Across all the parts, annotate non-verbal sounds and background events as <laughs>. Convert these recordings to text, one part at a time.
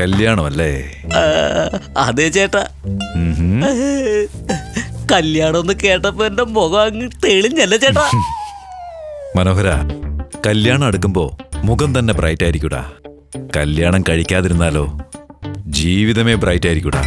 കല്യാണമല്ലേ? അതെ ചേട്ടാ. കല്യാണം ഒന്ന് കേട്ടപ്പോ എന്റെ മുഖം അങ്ങ് തെളിഞ്ഞല്ലേ ചേട്ടാ? മനോഹര കല്യാണം അടുക്കുമ്പോ മുഖം തന്നെ ബ്രൈറ്റ് ആയിരിക്കൂടാ. കല്യാണം കഴിക്കാതിരുന്നാലോ ജീവിതമേ ബ്രൈറ്റ് ആയിരിക്കൂടാ.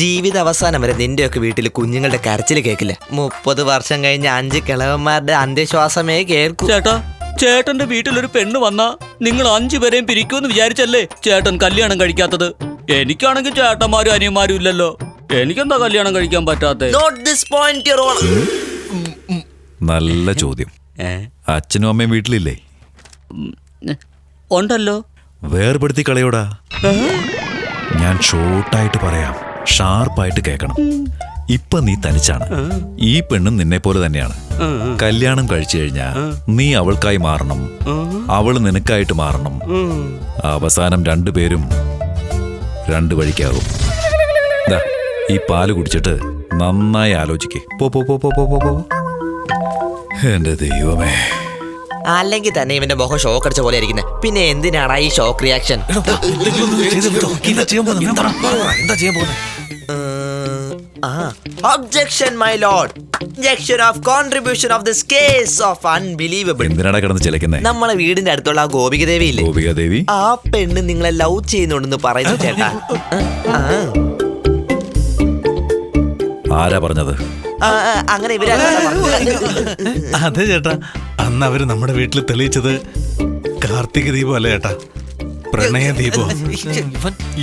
ജീവിത അവസാനം വരെ നിന്റെയൊക്കെ വീട്ടിൽ കുഞ്ഞുങ്ങളുടെ കരച്ചിൽ കേൾക്കില്ല മുപ്പത് വർഷം കഴിഞ്ഞ അഞ്ച് കിളവന്മാരുടെ അന്ത്യശ്വാസമേ കേൾക്കൂ. ചേട്ടാ ചേട്ടന്റെ വീട്ടിലൊരു പെണ്ണ് വന്നാ നിങ്ങൾ അഞ്ചു പേരെയും പിരിക്കുമെന്ന് വിചാരിച്ചല്ലേ ചേട്ടൻ കല്യാണം കഴിക്കാത്തത്? എനിക്കാണെങ്കിൽ ചേട്ടന്മാരും അനിയന്മാരും ഇല്ലല്ലോ. എനിക്കെന്താ കല്യാണം കഴിക്കാൻ പറ്റാത്ത? Note this point your honour നല്ല ചോദ്യം? അച്ഛനും അമ്മയും വീട്ടിലില്ലേ? ഉണ്ടല്ലോ. വേർപെടുത്തി കളയോടാ. ഞാൻ ഷോർട്ടായിട്ട് പറയാം. ഷാർപ്പായിട്ട് കേൾക്കണം. ഇപ്പൊ നീ തനിച്ചാണ്. ഈ പെണ്ണും നിന്നെ പോലെ തന്നെയാണ്. കല്യാണം കഴിച്ചു കഴിഞ്ഞാ നീ അവൾക്കായി മാറണം. അവൾ നിനക്കായിട്ട് മാറണം. അവസാനം രണ്ടുപേരും രണ്ടു വഴിക്കാകും. ദാ, ഈ പാൽ കുടിച്ചിട്ട് നന്നായി ആലോചിക്കേ. പോ പോ പോ പോ പോ പോ, എന്റെ ദൈവമേ. അല്ലെങ്കിൽ തന്നെ ഇവന്റെ മുഖം ഷോക്ക് അടിച്ച പോലെ ഇരിക്കുന്നത് പിന്നെ എന്തിനാടാ ഈ shock reaction objection my lord objection of contribution of this case of unbelievable എന്തിനാടാ കിടന്ന് ചിലക്കുന്നേ? നമ്മളെ വീടിന്റെ അടുത്തുള്ള ആ ഗോപികദേവി ഇല്ലേ ഗോപികദേവി. ആ പെണ്ണ് നിങ്ങളെ ലവ് ചെയ്യുന്നുണ്ടെന്ന് പറയുന്നു ചേട്ടാ. ആ, ആരാ പറഞ്ഞത്? അങ്ങനെ ഇവരെ അതെ ചേട്ടാ. അന്ന് അവർ നമ്മുടെ വീട്ടിൽ തെളിയിച്ചത് കാർത്തിക ദീപം അല്ലേ ചേട്ടാ? പ്രണയ ദീപം.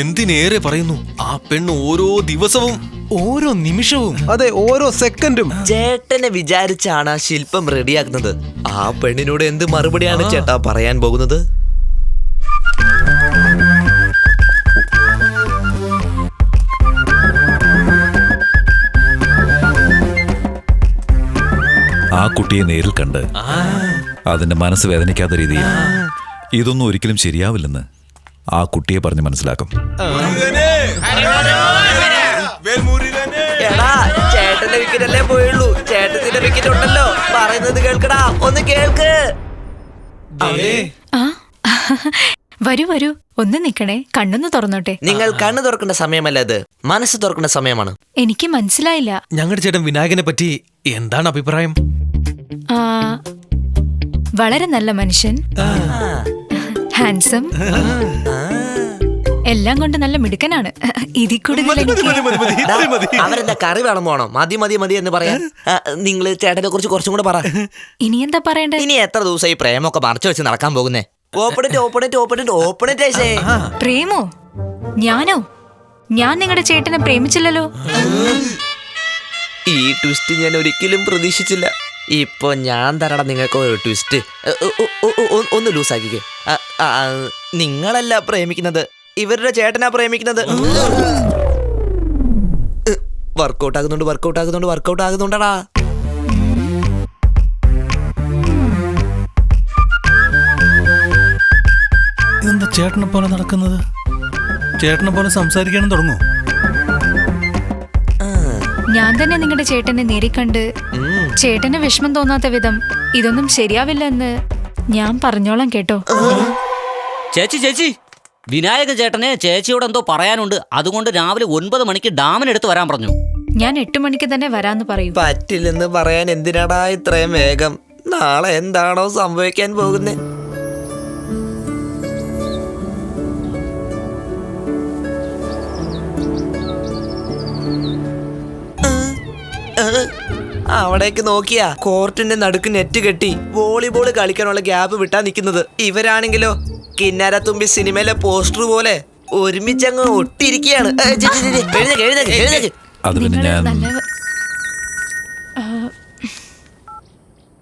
എന്തിനേറെ പറയുന്നു? ആ പെണ്ണ് ഓരോ ദിവസവും ഓരോ നിമിഷവും. അതെ ഓരോ സെക്കൻഡും. ചേട്ടനെ വിചാരിച്ചാണ് ആ ശില്പം റെഡിയാക്കുന്നത്. ആ പെണ്ണിനോട് എന്ത് മറുപടിയാണ് ചേട്ടാ പറയാൻ പോകുന്നത്? ആ കുട്ടിയെ നേരിൽ കണ്ട് അതിന്റെ മനസ്സ് വേദനിക്കാത്ത രീതിയിൽ ഇതൊന്നും ഒരിക്കലും ശരിയാവില്ലെന്ന് ആ കുട്ടിയെ പറഞ്ഞ് മനസ്സിലാക്കും. എടാ ചേട്ടന്റെ വിക്കറ്റ് അല്ലേ പോയുള്ളൂ. ചേട്ടത്തിന്റെ വിക്കറ്റ് ഉണ്ടല്ലോ. പറയുന്നത് കേൾക്കടാ. ഒന്ന് കേൾക്ക്. <laughs> വരൂ വരൂ. ഒന്ന് നിക്കണേ. കണ്ണൊന്ന് തുറന്നോട്ടെ. നിങ്ങൾ കണ്ണു തുറക്കേണ്ട സമയമല്ല അത് മനസ്സ് തുറക്കേണ്ട സമയമാണ്. എനിക്ക് മനസ്സിലായില്ല. ഞങ്ങളുടെ ചേട്ടൻ വിനായകനെ പറ്റി എന്താണ് അഭിപ്രായം? ആ വളരെ നല്ല മനുഷ്യൻ. ഹാൻസം. എല്ലാം കൊണ്ട് നല്ല മിടുക്കനാണ്. ഇതിൽ കൂടുതൽ എനിക്ക് ഡാ, അവരെന്താ കറി വേണം പോണോ മതി മതി മതി എന്ന് പറയാൻ. നിങ്ങൾ ചേട്ടനെ കുറിച്ച് കുറച്ചും കൂടെ പറ. ഇനി എന്താ പറയണ്ടേ? ഇനി എത്ര ദിവസം ഈ പ്രേമൊക്കെ മറച്ചു വെച്ച് നടക്കാൻ പോകുന്നേ? ഓപ്പണേറ്റ് ഓപ്പണേറ്റ് ഓപ്പണേറ്റ് ഓപ്പണേറ്റ് ആയിഷേ പ്രേമോ? ഞാനോ? ഞാൻ നിങ്ങളുടെ ചേട്ടനെ പ്രേമിച്ചില്ലല്ലോ. ഈ ട്വിസ്റ്റ് ഞാൻ ഒരിക്കലും പ്രതീക്ഷിച്ചില്ല. ഇപ്പൊ ഞാൻ തരണം നിങ്ങൾക്ക് ഒരു ട്വിസ്റ്റ് ഒ, ഒ, ഒ, ഒ, ഒന്ന് ലൂസാക്കിക്കേ ആ, നിങ്ങളല്ല പ്രേമിക്കുന്നത്. ഇവരുടെ ചേട്ടനാ പ്രേമിക്കുന്നത്. വർക്കൗട്ട് ആകുന്നുണ്ട് വർക്കൗട്ട് ആകുന്നുണ്ട് വർക്കൗട്ട് ആകുന്നുണ്ടടാ ഇതെന്താ ചേട്ടനെ പോലെ നടക്കുന്നത്? ചേട്ടനെ പോലെ സംസാരിക്കാനും തുടങ്ങും ഞാൻ തന്നെ നിങ്ങളുടെ ചേട്ടനെ നേരിക്കണ്ട്. ചേട്ടന് വിഷമം തോന്നാത്ത വിധം ഇതൊന്നും ശരിയാവില്ല എന്ന് ഞാൻ പറഞ്ഞോളാം കേട്ടോ. ചേച്ചി ചേച്ചി. വിനായക ചേട്ടനെ ചേച്ചിയോട് എന്തോ പറയാനുണ്ട്. അതുകൊണ്ട് രാവിലെ ഒൻപത് മണിക്ക് ഡാമിനെടുത്ത് വരാൻ പറഞ്ഞു. ഞാൻ എട്ട് മണിക്ക് തന്നെ വരാന്ന് പറയും. പറ്റില്ലെന്ന് പറയാൻ എന്തിനാടാ ഇത്രയും വേഗം? നാളെ എന്താണോ സംഭവിക്കാൻ പോകുന്നേ. അവിടേക്ക് നോക്കിയാ കോർട്ടിന്റെ നടുക്ക് നെറ്റ് കെട്ടി വോളിബോൾ കളിക്കാനുള്ള ഗ്യാപ്പ് വിട്ടാ നിൽക്കുന്നത്. ഇവരാണെങ്കിലോ? കിന്നാര തുമ്പി സിനിമയിലെ പോസ്റ്റർ പോലെ ഒരുമിച്ചങ്ങ് ഒട്ടിയിരിക്കുകയാണ് ഒട്ടിരിക്കുകയാണ്. അത് പിന്നെ ഞാൻ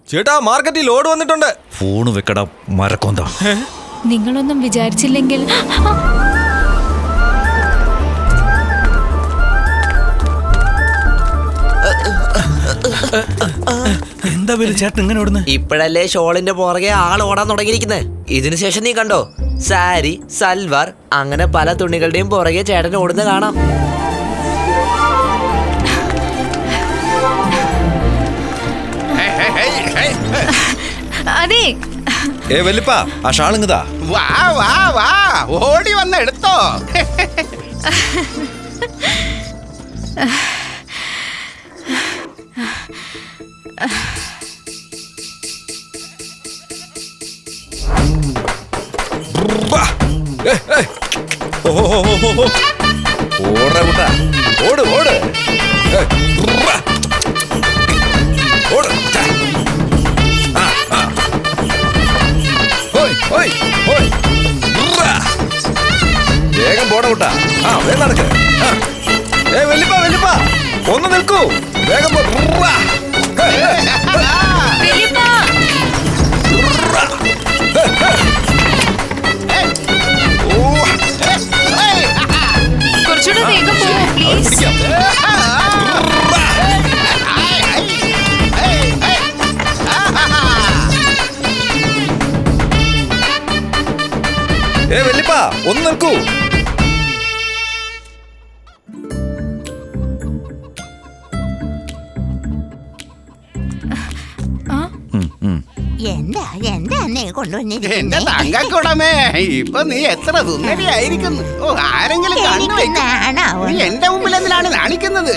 ചേട്ടാ മാർക്കറ്റിൽ ലോഡ് വന്നിട്ടുണ്ട്. ഫോണ് വെക്കടാ മരക്കൊന്ത. നിങ്ങളൊന്നും വിചാരിച്ചില്ലെങ്കിൽ എന്താ പേര് ചേട്ടൻ ഇങ്ങനെ ഓടുന്നത് ഇപ്പോഴല്ലേ ഷോളിന്റെ പുറകെ ആൾ ഓടാൻ തുടങ്ങിയിരിക്കുന്നത് ഇതിനു ശേഷം നീ കണ്ടോ? സാരി സൽവാർ അങ്ങനെ പല തുണികളുടെയും പുറകെ ചേട്ടൻ ഓടുന്ന കാണാം. അതെ. ഏ വല്യപ്പാ ആ ഷാളിങ്ങതാ വാ വാ വാ. ഓടി വന്ന് എടുത്തോ. <laughs> <laughs> ഓട കുട്ടാ ഓട് ഓട് ഏ, ഉവ്വ. ഓട് ഛെ. ആ, ആ. ഹോയ്, ഹോയ്, ഹോയ്. ഉവ്വ. വേഗം പോട കുട്ടാ ആ വേഗം നടക്ക് ആ. ഏ വല്യപ്പ വല്യപ്പ ഒന്ന് നിൽക്കൂ വേഗം പോ ഒന്ന് നിൽക്കൂ എന്താ എന്താ എന്നെ എന്റെ കൊണ്ടുവന്നിരിക്കുന്നത് തങ്കക്കുടമേ ഇപ്പൊ നീ എത്ര സുന്ദരിയായിരിക്കുന്നു. ഓ ആരെങ്കിലും കണ്ടു എനിക്ക് വെക്കും. നാണാവുന്നു. നീ എന്റെ മുമ്പിൽ എന്തിനാണ് കാണിക്കുന്നത്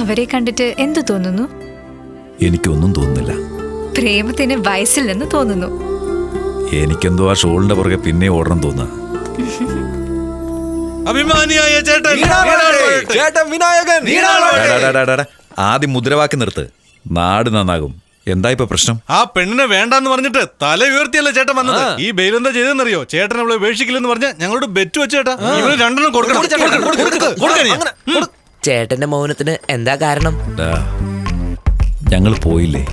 അവരെ കണ്ടിട്ട് എന്തു തോന്നുന്നു? എനിക്കൊന്നും തോന്നുന്നില്ല. പ്രേമത്തിന് വയസ്സില്ലെന്ന് തോന്നുന്നു. എനിക്കെന്തോ ആ ഷോളിന്റെ പുറകെ പിന്നെ ഓടണം തോന്നാ അഭിമാനിയായ ചേട്ടൻ ചേട്ടൻ വിനായകൻ. ആദ്യം മുദ്രവാക്കി നിർത്ത്. നാട് നന്നാകും. എന്താ ഇപ്പൊ പ്രശ്നം? ആ പെണ്ണിനെ വേണ്ടെന്ന് പറഞ്ഞിട്ട് തല ഉയർത്തിയല്ല ചേട്ടൻ വന്നത്? ഈ ബെയിലെന്താ ചെയ്തെന്നറിയോ ചേട്ടൻ അവളെ ഉപേക്ഷിക്കില്ലെന്ന് പറഞ്ഞ ഞങ്ങളോട് ബെറ്റ് വെച്ച് ചേട്ടാ. ഇവന് രണ്ടെണ്ണം കൊടുക്കണം. ചേട്ടന്റെ മൗനത്തിന് എന്താ കാരണം? ഞങ്ങൾ പോയില്ലേ?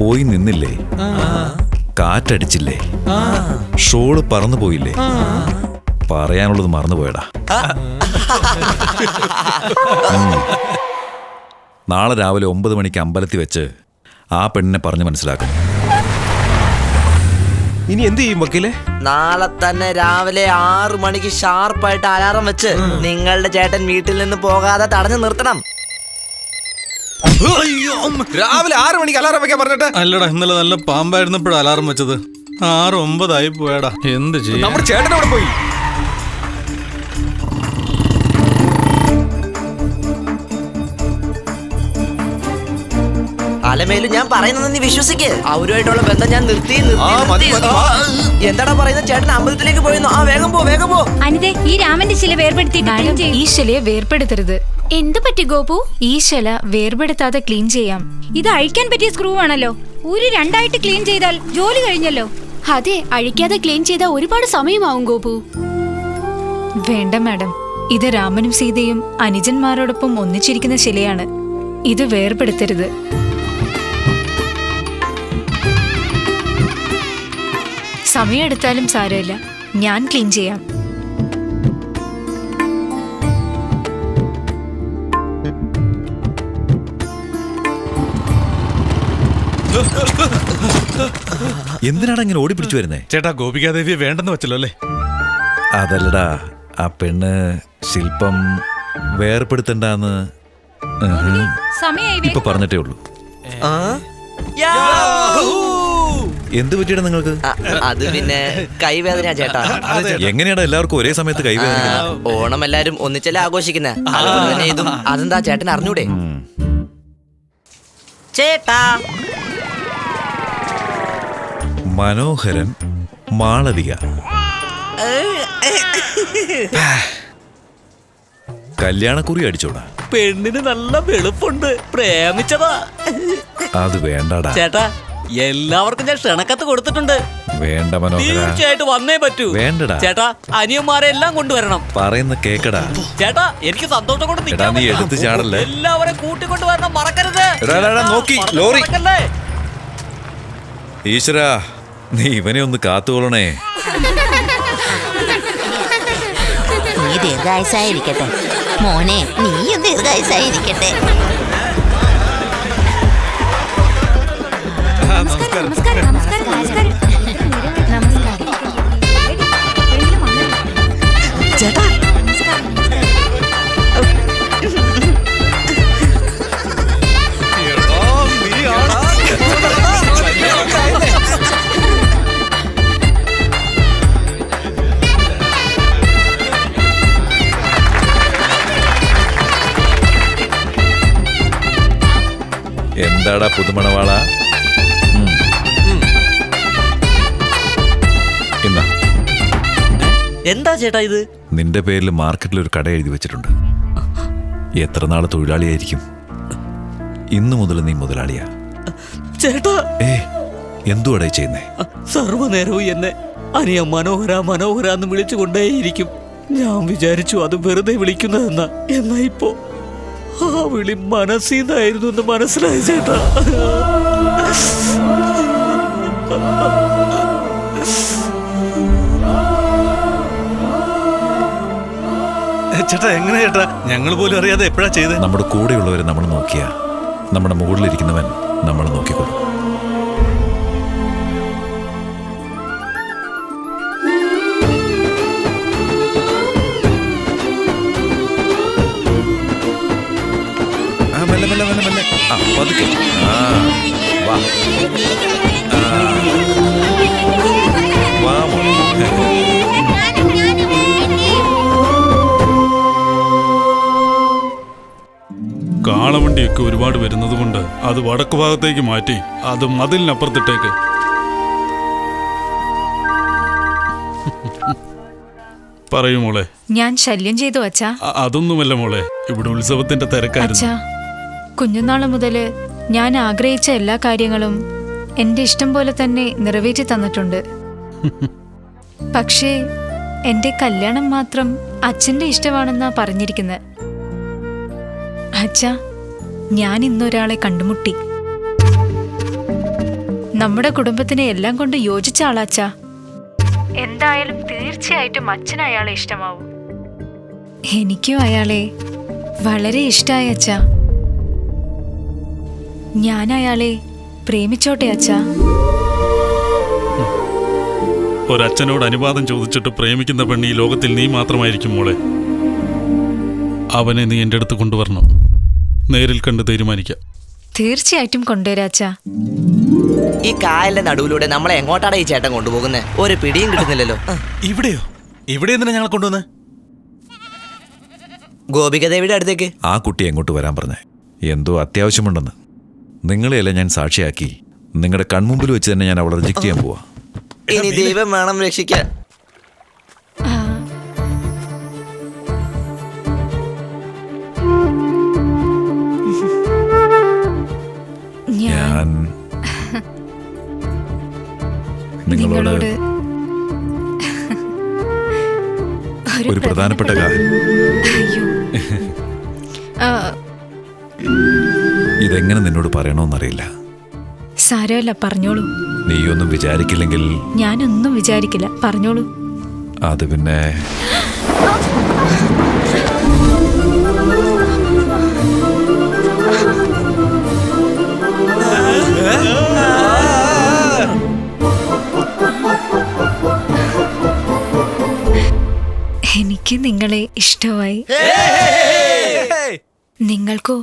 പോയി നിന്നില്ലേ? കാറ്റടിച്ചില്ലേ? ഷോൾ പറന്നു പോയില്ലേ? പറയാനുള്ളത് മറന്നുപോയടാ. നാളെ രാവിലെ ഒമ്പത് മണിക്ക് അമ്പലത്തിൽ വെച്ച് ആ പെണ്ണിനെ പറഞ്ഞു മനസ്സിലാക്കും. ഇനി എന്ത് ചെയ്യും വക്കീലെ? നാളെ തന്നെ രാവിലെ ആറു മണിക്ക് ഷാർപ്പായിട്ട് അലാറം വെച്ച് നിങ്ങളുടെ ചേട്ടൻ വീട്ടിൽ നിന്ന് പോകാതെ തടഞ്ഞു നിർത്തണം. രാവിലെ ആറ് മണിക്ക് അലാറം വെക്കാൻ പറഞ്ഞിട്ട്? അല്ലടാ ഇന്നലെ നല്ല പാമ്പായിരുന്നപ്പോഴാണ് അലാറം വെച്ചത്. ആറ് ഒമ്പതായി പോയടാ. എന്ത് ചെയ്യും? നമ്മുടെ ചേട്ടൻ അവിടെ പോയി? അലമേലും ഞാൻ പറയുന്നത് നീ വിശ്വസിക്ക്. അവരുമായിട്ടുള്ള ബന്ധം ഞാൻ നിർത്തി. എന്താടാ പറയുന്നത്? ചേട്ടൻ അമ്പലത്തിലേക്ക് പോയിരുന്നു. ആ വേഗം പോ വേഗം പോ. അനിതേ ഈ രാമന്റെ ശില ചെയ്യ്. ഈ ശിലയെ വേർപെടുത്തരുത്. എന്ത് പറ്റി ഗോപു? ഈ ശില വേർപെടുത്താതെ ക്ലീൻ ചെയ്യാം. ഇത് അഴിക്കാൻ പറ്റിയ സ്ക്രൂ ആണല്ലോ. ഒരു രണ്ടായിട്ട് ക്ലീൻ ചെയ്താൽ ജോലി കഴിഞ്ഞല്ലോ. അതെ അഴിക്കാതെ ക്ലീൻ ചെയ്താൽ ഒരുപാട് സമയമാവും ഗോപു. വേണ്ട മാഡം. ഇത് രാമനും സീതയും അനുജന്മാരോടൊപ്പം ഒന്നിച്ചിരിക്കുന്ന ശിലയാണ്. ഇത് വേർപെടുത്തരുത്. സമയമെടുത്താലും സാരമില്ല. ഞാൻ ക്ലീൻ ചെയ്യാം. എന്തിനാണ് അങ്ങനെ ഓടിപ്പിടിച്ചു വരുന്നേ? ചേട്ടാ ഗോപികാദേവിയെ വേണ്ടെന്ന് വെച്ചല്ലോ അല്ലേ? അതല്ലടാ ആ പെണ്ണ് ശില്പം വേർപ്പെടുത്തണ്ടെന്ന്. ഇപ്പൊ പറഞ്ഞിട്ടേ ഉള്ളൂ. ആ? എന്ത് പറ്റിയാണ് നിങ്ങൾക്ക്? അത് പിന്നെ കൈവേദന ചേട്ടാ. എങ്ങനെയാണ് എല്ലാവർക്കും ഒരേ സമയത്ത് കൈവേദന? ഓണം എല്ലാരും ഒന്നിച്ചല്ലേ ആഘോഷിക്കുന്ന? അതുപോലെ തന്നെ ഇതും അതെന്താ ചേട്ടൻ അറിഞ്ഞൂടെ? ചേട്ടാ. മനോഹരൻ മാളവിക. കല്യാണക്കുറി അടിച്ചോടാ. പെണ്ണിന് നല്ല വെളുപ്പുണ്ട്. പ്രേമിച്ചതാ. അത് വേണ്ടടാ. ചേട്ടാ എല്ലാവർക്കും ഞാൻ ക്ഷണക്കത്ത് കൊടുത്തിട്ടുണ്ട്. വേണ്ട മനോഹര. തീർച്ചയായിട്ടും വന്നേ പറ്റൂ. വേണ്ടടാ. ചേട്ടാ അനിയന്മാരെ എല്ലാം കൊണ്ടുവരണം. പറയുന്ന കേക്കടാ. ചേട്ടാ എനിക്ക് സന്തോഷം കൊണ്ട് എടാ, നിൽക്കാൻ നീ പറ്റില്ല. എടുത്ത് ചാടല്ലേ? എല്ലാവരെ കൂട്ടിക്കൊണ്ട് വരണം മറക്കരുത്. എടാ, എടാ, എടാ, നോക്കി, മറന്ന് ലോറി. ഈശ്വര ഈശ്വരാ നീ ഇവനെ ഒന്ന് കാത്തുകൊള്ളണേ. നീ ദീർഘായുസായിരിക്കട്ടെ. മോനെ നീയും ദീർഘായുസായിരിക്കട്ടെ. നമസ്കാരം. നമസ്കാരം നമസ്കാരം നമസ്കാരം. നമസ്കാരം ചേട്ടാ എന്താടാ പുതുമണവാള? എന്താ ചേട്ടാ ഇത്? നിന്റെ പേരിൽ മാർക്കറ്റിൽ ഒരു കട എഴുതി വെച്ചിട്ടുണ്ട്. എത്ര നാൾ തൊഴിലാളിയായിരിക്കും? ഇന്നു മുതൽ നീ മുതലാളിയാ. ചേട്ടാ. ഏ എന്തുവാടേ ചെയ്യുന്നേ? സർവനേരവും എന്നെ അനിയ മനോഹര മനോഹര എന്ന് വിളിച്ചുകൊണ്ടേയിരിക്കും. ഞാൻ വിചാരിച്ചു അത് വെറുതെ വിളിക്കുന്നതെന്ന. എന്നാ ഇപ്പോ ആ വിളി മനസ്സിന്നായിരുന്നു എന്ന് മനസ്സിലായി ചേട്ടാ. ചേട്ടാ എങ്ങനെ ചേട്ടാ? ഞങ്ങൾ പോലും അറിയാതെ എപ്പോഴാ ചെയ്തത് നമ്മുടെ കൂടെയുള്ളവരെ നമ്മൾ നോക്കിയാ. നമ്മുടെ മുകളിലിരിക്കുന്നവൻ കാളവണ്ടിയൊക്കെ ഒരുപാട് വരുന്നത് കൊണ്ട് അത് വടക്കു ഭാഗത്തേക്ക് മാറ്റി അത് മതിലിനപ്പുറത്തിട്ടേക്ക്. പറയൂ മോളെ. ഞാൻ ശല്യം ചെയ്തു അച്ഛാ. അ- അതൊന്നുമല്ല മോളെ. ഇവിടെ ഉത്സവത്തിന്റെ തിരക്കായിരുന്നു. അച്ഛാ കുഞ്ഞുനാൾ മുതൽ ഞാൻ ആഗ്രഹിച്ച എല്ലാ കാര്യങ്ങളും എന്റെ ഇഷ്ടം പോലെ തന്നെ നിറവേറ്റി തന്നിട്ടുണ്ട്. പക്ഷേ എന്റെ കല്യാണം മാത്രം അച്ഛന്റെ ഇഷ്ടമാണെന്നാ പറഞ്ഞിരിക്കുന്നത് അച്ഛാ ഞാൻ ഇന്നൊരാളെ കണ്ടുമുട്ടി. നമ്മുടെ കുടുംബത്തിനെ എല്ലാം കൊണ്ട് യോജിച്ച ആളാച്ചാ എന്തായാലും തീർച്ചയായിട്ടും അച്ഛൻ അയാളെ ഇഷ്ടമാവും. എനിക്കും അയാളെ വളരെ ഇഷ്ടമായ അച്ഛാ. ഞാൻ അയാളെ പ്രേമിച്ചോട്ടെ അച്ഛാ. ഒരച്ഛനോട് അനുവാദം ചോദിച്ചിട്ട് പ്രേമിക്കുന്ന പെണ്ണി ഈ ലോകത്തിൽ നീ മാത്രമായിരിക്കും മോളെ. അവനെ നീ എന്റെ അടുത്ത് കൊണ്ടുവരണം. നേരിൽ കണ്ട് തീരുമാനിക്കാം. തീർച്ചയായിട്ടും കൊണ്ടുവരാച്ച ഈ കായലിന്റെ നടുവിലൂടെ നമ്മളെ എങ്ങോട്ടാണ് ഈ ചേട്ടൻ കൊണ്ടുപോകുന്നത് ഒരു പിടിയും കിട്ടുന്നില്ലല്ലോ. ഇവിടെയോ? ഇവിടെ എന്തിനാ ഞങ്ങൾ കൊണ്ടുവന്ന്? ഗോപികദേവിയുടെ അടുത്തേക്ക്? ആ കുട്ടി എങ്ങോട്ട് വരാൻ പറഞ്ഞേ? എന്തോ അത്യാവശ്യമുണ്ടെന്ന്. നിങ്ങളെയല്ല ഞാൻ സാക്ഷിയാക്കി? നിങ്ങളുടെ കൺമുമ്പിൽ വെച്ച് തന്നെ ഞാൻ അവളെ റിജക്ട് ചെയ്യാൻ പോവാ. ഇനി ദൈവം വേണം രക്ഷിക്കാൻ. നിങ്ങളോട് ഒരു പ്രധാനപ്പെട്ട കാര്യം. <laughs> ഇതെങ്ങനെ നിന്നോട് പറയണമെന്നറിയില്ല സാരമല്ല പറഞ്ഞോളൂ. നീ ഒന്നും വിചാരിക്കില്ലെങ്കിൽ ഞാനൊന്നും വിചാരിക്കില്ല പറഞ്ഞോളൂ. അത് പിന്നെ <gasps> <gasps> എനിക്ക് നിങ്ങളെ ഇഷ്ടമായി. നിങ്ങൾക്കോ